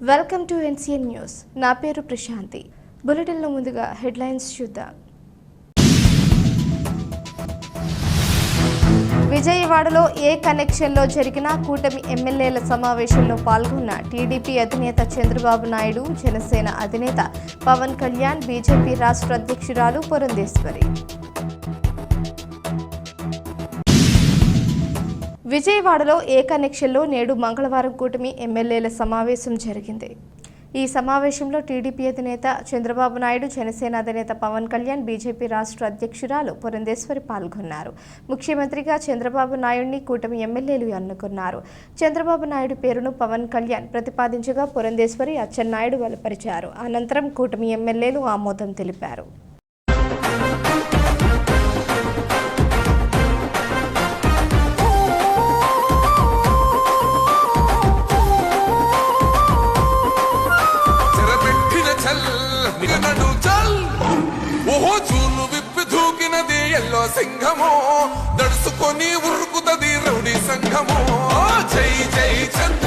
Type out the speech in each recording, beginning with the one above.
Welcome to NCN news. నా పేరు ప్రశాంతి. బులెటిన్లో ముందుగా హెడ్లైన్స్ చూద్దాం. విజయవాడలో ఏ కనెక్షన్లో జరిగిన కూటమి ఎమ్మెల్యేల సమావేశంలో పాల్గొన్న టీడీపీ అధినేత చంద్రబాబు నాయుడు జనసేన అధినేత పవన్ కళ్యాణ్ బీజేపీ రాష్ట్ర అధ్యక్షురాలు పురంధేశ్వరి. విజయవాడలో ఏ కనెక్షన్లో నేడు మంగళవారం కూటమి ఎమ్మెల్యేల సమావేశం జరిగింది. ఈ సమావేశంలో టీడీపీ అధినేత చంద్రబాబు నాయుడు జనసేన అధినేత పవన్ కళ్యాణ్ బీజేపీ రాష్ట్ర అధ్యక్షురాలు పురంధేశ్వరి పాల్గొన్నారు. ముఖ్యమంత్రిగా చంద్రబాబు నాయుడిని కూటమి ఎమ్మెల్యేలు అన్నుకున్నారు చంద్రబాబు నాయుడు పేరును పవన్ కళ్యాణ్ ప్రతిపాదించగా పురంధేశ్వరి అచ్చెన్నాయుడు బలపరిచారు అనంతరం కూటమి ఎమ్మెల్యేలు ఆమోదం తెలిపారు. ఉరుకుతది రౌడీ సంఘము. జై జై చంద్ర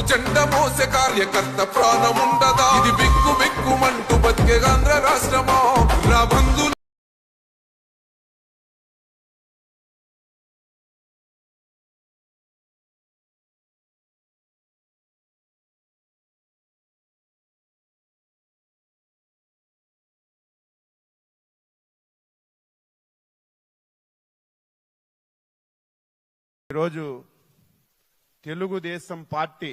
పసుపు జెండ మోసే కార్యకర్త ప్రాణం ఉండదా? ఇది బిక్కు బిక్కుమంటూ బతికే ఆంధ్ర రాష్ట్రమా? నా బంధు ఈరోజు తెలుగుదేశం పార్టీ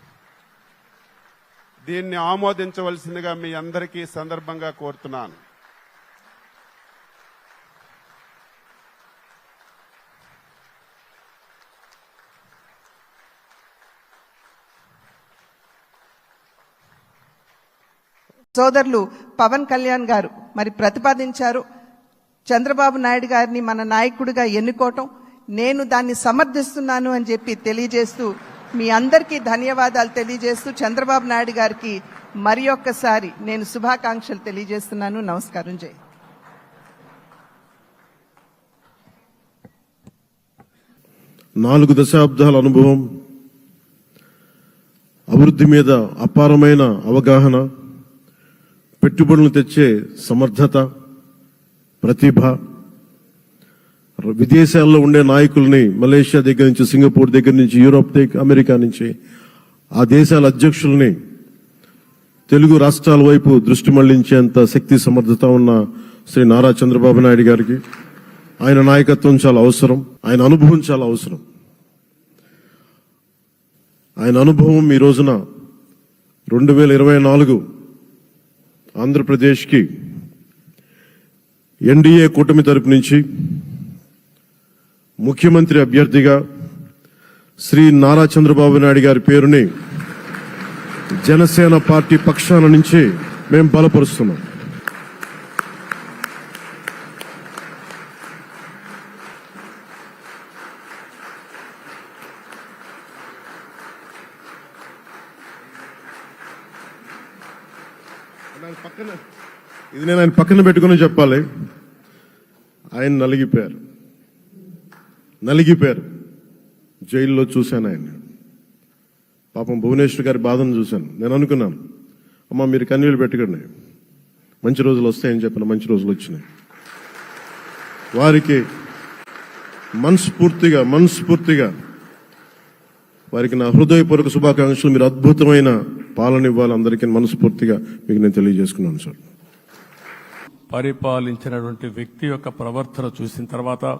దీన్ని ఆమోదించవలసిందిగా మీ అందరికీ సందర్భంగా కోరుతున్నాను. సోదరులు పవన్ కళ్యాణ్ గారు మరి ప్రతిపాదించారు. చంద్రబాబు నాయుడు గారిని మన నాయకుడిగా ఎన్నుకోవటం. నేను దాన్ని సమర్థిస్తున్నాను అని చెప్పి తెలియజేస్తూ మీ అందరికీ ధన్యవాదాలు తెలియజేస్తూ చంద్రబాబు నాయుడు గారికి మరి ఒక్కసారి నేను శుభాకాంక్షలు తెలియజేస్తున్నాను. నమస్కారం జై నాలుగు దశాబ్దాల అనుభవం అభివృద్ధి మీద అపారమైన అవగాహన పెట్టుబడులు తెచ్చే సమర్థత ప్రతిభ విదేశాల్లో ఉండే నాయకుల్ని మలేషియా దగ్గర నుంచి సింగపూర్ దగ్గర నుంచి యూరోప్ దగ్గర అమెరికా నుంచి ఆ దేశాల అధ్యక్షుల్ని తెలుగు రాష్ట్రాల వైపు దృష్టి మళ్ళించేంత శక్తి సమర్థత ఉన్న శ్రీ నారా చంద్రబాబు నాయుడు గారికి ఆయన నాయకత్వం చాలా అవసరం ఆయన అనుభవం చాలా అవసరం. ఆయన అనుభవం ఈ రోజున రెండు వేల ఇరవై నాలుగు ఆంధ్రప్రదేశ్కి ఎన్డీఏ కూటమి తరపు నుంచి ముఖ్యమంత్రి అభ్యర్థిగా శ్రీ నారా చంద్రబాబు నాయుడు గారి పేరుని జనసేన పార్టీ పక్షాన నుంచి మేము బలపరుస్తున్నాం. పక్కన ఇది నేను ఆయన పక్కన పెట్టుకుని చెప్పాలి. ఆయన నలిగిపోయారు. నలిగిపోయారు. జైల్లో చూశాను ఆయన పాపం భువనేశ్వర్ గారి బాధను చూశాను. నేను అనుకున్నాను అమ్మ మీరు కన్నీళ్ళు పెట్టకండి. మంచి రోజులు వస్తాయని చెప్పిన మంచి రోజులు వచ్చినాయి. వారికి మనస్ఫూర్తిగా మనస్ఫూర్తిగా వారికి నా హృదయపూర్వక శుభాకాంక్షలు. మీరు అద్భుతమైన పాలన ఇవ్వాలి. అందరికీ మనస్ఫూర్తిగా మీకు నేను తెలియజేసుకున్నాను సార్. పరిపాలించినటువంటి వ్యక్తి యొక్క ప్రవర్తన చూసిన తర్వాత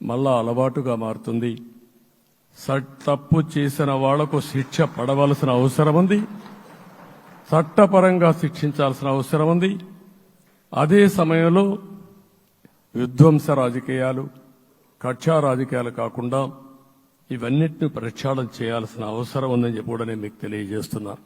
మళ్ళా అలవాటుగా మారుతుంది. తప్పు చేసిన వాళ్ళకు శిక్ష పడవలసిన అవసరం ఉంది చట్టపరంగా శిక్షించాల్సిన అవసరం ఉంది అదే సమయంలో విధ్వంస రాజకీయాలు కక్షా రాజకీయాలు కాకుండా ఇవన్నిటిని ప్రక్షాళన చేయాల్సిన అవసరం ఉందని చెప్పి కూడా నేను మీకు తెలియజేస్తున్నాను